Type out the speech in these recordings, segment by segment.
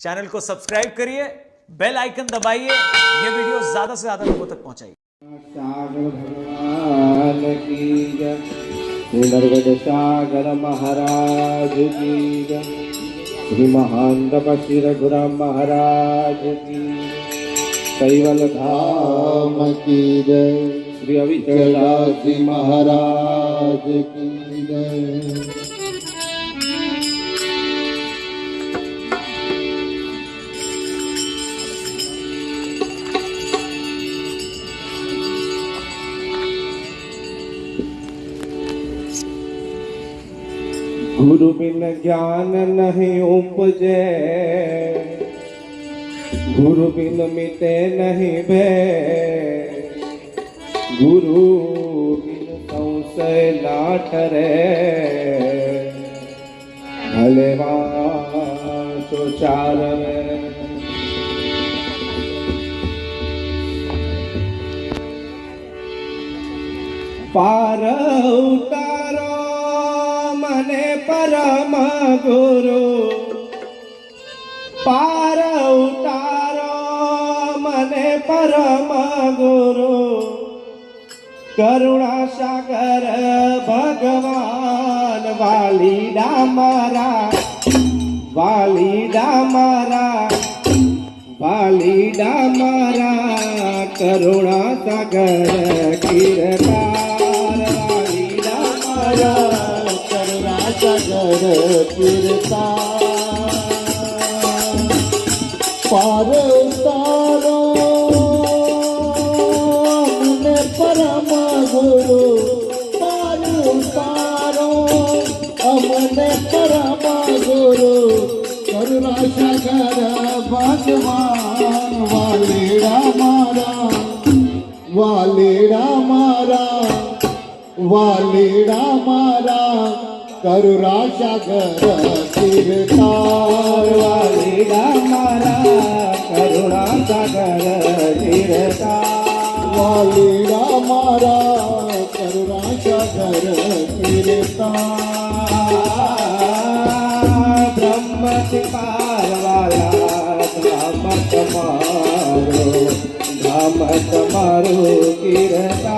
Channel को subscribe करिए bell icon दबाइए ये वीडियो ज़्यादा से ज़्यादा लोगों तक पहुंचाइए। सागर भगवान की जय। श्री नर्मद सागर महाराज की श्री महान रघुराम महाराज की कैवल धाम की जय। श्री अविचलासी महाराज की जय। गुरु बिन ज्ञान नहीं उपजे। गुरु बिन मिटे नहीं बे। गुरु बिन संशय लाटरे भले तो चार पार उतर પરમ ગુરુ. પાર ઉતારો મને પરમ ગુરુ. કરુણા સાગર ભગવાન વાલી મારા. વાલી મારા. વાલી મારા. કરુણા સાગર કીર્તાર திருத்தா பரத்தாரோ பரம குரு பருத்தாரோ அமன பரம குரு கருணா சகர பகவான் வாலிடா மாறா मारा करुणाशा करताळी रामाला करुणाशा कर तिरता वाली रामाला करुणा कर तिरता ब्रह्मति पारवाला धाम तमारो धाम तमारो किरता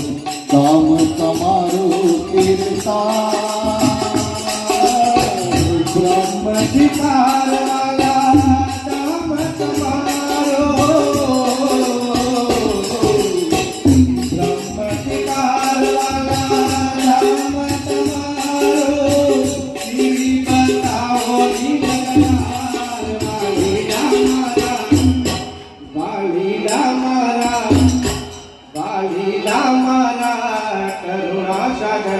Guru,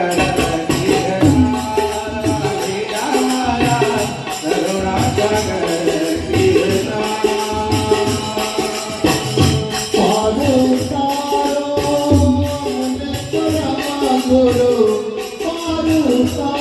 Guru, Guru.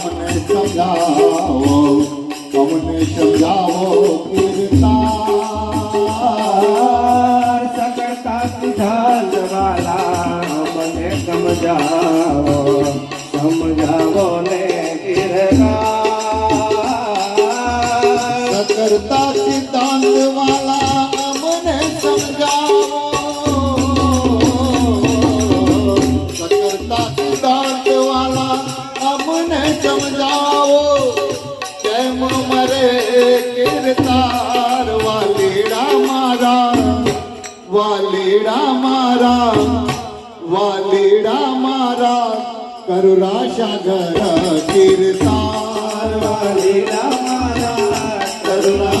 समझाओ हमने समझाओ किरदार सकता समझाओ વાલીડા મારા કરુણા સાગર કીર્તાર વાલેડા મારા કરુણા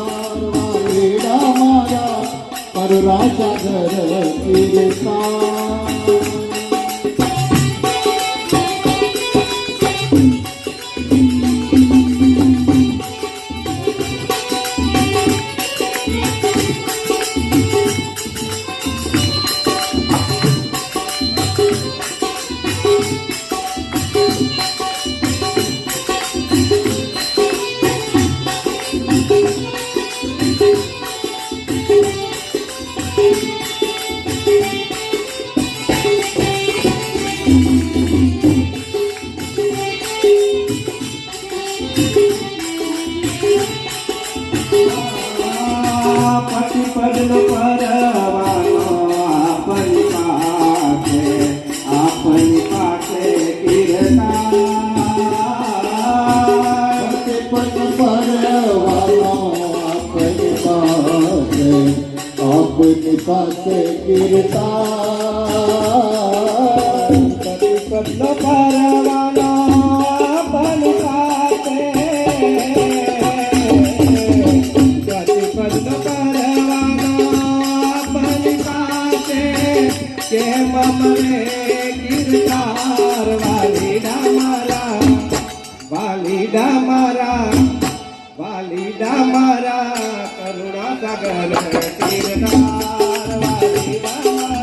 वारुराच्या घर પદનો પરવાનો આપણી પાસે આપણી કેમ મને કીર્તાર વાલીડા મારા? વાલીડા મારા વાલીડા મારા કરુણા સાગર કીર્તાર વાલીડા